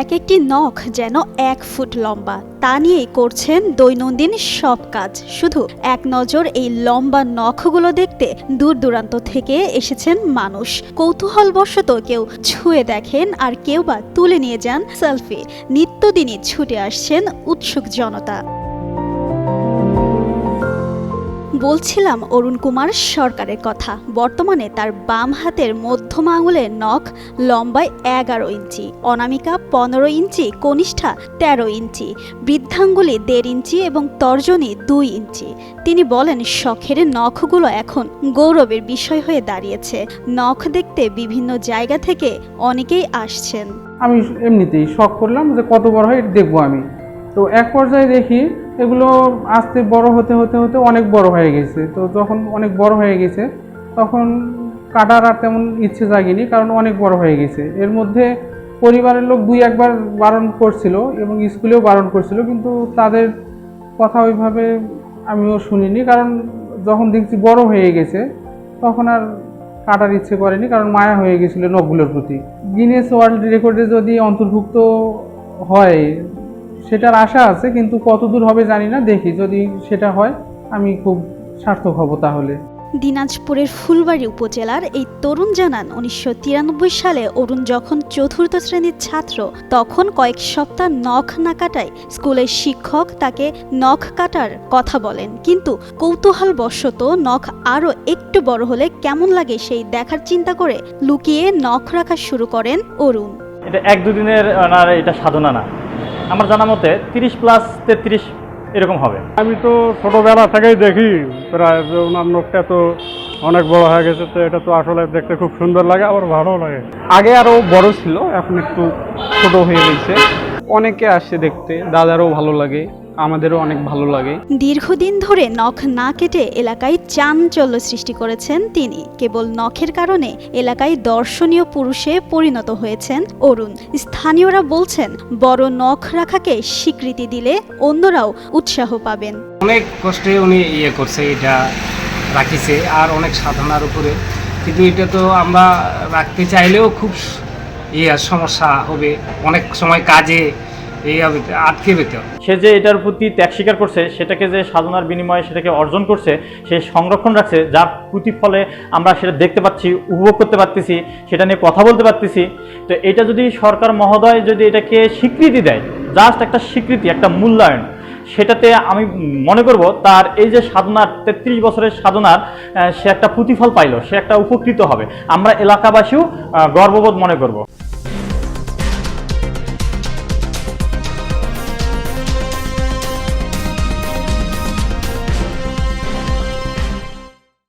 এক একটি নখ যেন এক ফুট লম্বা। তা নিয়েই করছেন দৈনন্দিন সব কাজ। শুধু এক নজর এই লম্বা নখগুলো দেখতে দূর দূরান্ত থেকে এসেছেন মানুষ। কৌতূহলবশত কেউ ছুঁয়ে দেখেন আর কেউ বা তুলে নিয়ে যান সেলফি। নিত্যদিনই ছুটে আসছেন উৎসুক জনতা। বলছিলাম অরুণ কুমার সরকারের কথা। বর্তমানে তার বাম হাতের মধ্যম আঙুলের নখ, লম্বায় এগারো ইঞ্চি, অনামিকা পনেরো ইঞ্চি, কনিষ্ঠা তেরো ইঞ্চি, বৃদ্ধাঙ্গুলি দেড় ইঞ্চি এবং তর্জনী দুই ইঞ্চি। তিনি বলেন, শখের নখগুলো এখন গৌরবের বিষয় হয়ে দাঁড়িয়েছে। নখ দেখতে বিভিন্ন জায়গা থেকে অনেকেই আসছেন। আমি এমনিতেই শখ করলাম যে কত বড় হয় দেখব আমি। তো এক পর্যায়ে দেখি এগুলো আস্তে বড় হতে হতে হতে অনেক বড় হয়ে গেছে। তো যখন অনেক বড় হয়ে গেছে, তখন কাটার আর তেমন ইচ্ছে জাগেনি, কারণ অনেক বড় হয়ে গেছে। এর মধ্যে পরিবারের লোক দুই একবার বারণ করছিল এবং স্কুলেও বারণ করছিল, কিন্তু তাদের কথা ওইভাবে আমিও শুনিনি, কারণ যখন দেখছি বড় হয়ে গেছে, তখন আর কাটার ইচ্ছে করেনি, কারণ মায়া হয়ে গেছিল নখগুলোর প্রতি। গিনেস ওয়ার্ল্ড রেকর্ডে যদি অন্তর্ভুক্ত হয় সেটার আশা আছে কিন্তু কতদূর হবে জানি না দেখি। যদি সেটা হয় আমি খুব সার্থক হব তাহলে। দিনাজপুরের ফুলবাড়ি উপজেলার এই তরুণ জানান উনিশশো সালে অরুণ যখন চতুর্থ শ্রেণির ছাত্র তখন কয়েক সপ্তাহ নখ না কাটায় স্কুলের শিক্ষক তাকে নখ কাটার কথা বলেন। কিন্তু কৌতূহলবশত নখ আরও একটু বড় হলে কেমন লাগে সেই দেখার চিন্তা করে লুকিয়ে নখ রাখা শুরু করেন অরুণ। এটা এক দুদিনের ওনার এটা সাধনা না। আমার জানা মতে তিরিশ প্লাস তেত্রিশ এরকম হবে। আমি তো ছোটবেলা থেকেই দেখি প্রায় যে ওনার নখটা তো অনেক বড় হয়ে গেছে তো এটা তো আসলে দেখতে খুব সুন্দর লাগে আবার ভালো লাগে। আগে আরও বড় ছিল এখন একটু ছোট হয়ে গেছে। অনেকে আসে দেখতে দাদারও ভালো লাগে। আমাদেরও অনেক ভালো লাগে। দীর্ঘদিন ধরে নখ না কেটে এলাকায় চাঞ্চল্য সৃষ্টি করেছেন তিনি। কেবল নখের কারণে এলাকায় দর্শনীয় পুরুষে পরিণত হয়েছেন অরুণ। স্থানীয়রা বলছেন বড় নখ রাখাকে স্বীকৃতি দিলে অন্যরাও উৎসাহ পাবেন। অনেক কষ্টে উনি ইয়ে করছে এটা রাখিছে আর অনেক সাধনার উপরে। কিন্তু এটা তো আমরা রাখতে চাইলেও খুব ইয়ে সমস্যা হবে। অনেক সময় কাজে আটকে পেতে সে যে এটার প্রতি ত্যাগ স্বীকার করছে, সেটাকে যে সাধনার বিনিময়ে সেটাকে অর্জন করছে, সে সংরক্ষণ রাখছে, যার প্রতিফলে আমরা সেটা দেখতে পাচ্ছি, উপভোগ করতে পারতেছি, সেটা নিয়ে কথা বলতে পারতেছি, তো এটা যদি সরকার মহোদয় যদি এটাকে স্বীকৃতি দেয় জাস্ট একটা স্বীকৃতি, একটা মূল্যায়ন, সেটাতে আমি মনে করব তার এই যে সাধনার তেত্রিশ বছরের সাধনার সে একটা প্রতিফল পাইলো, সে একটা উপকৃত হবে। আমরা এলাকাবাসীও গর্ববোধ মনে করব।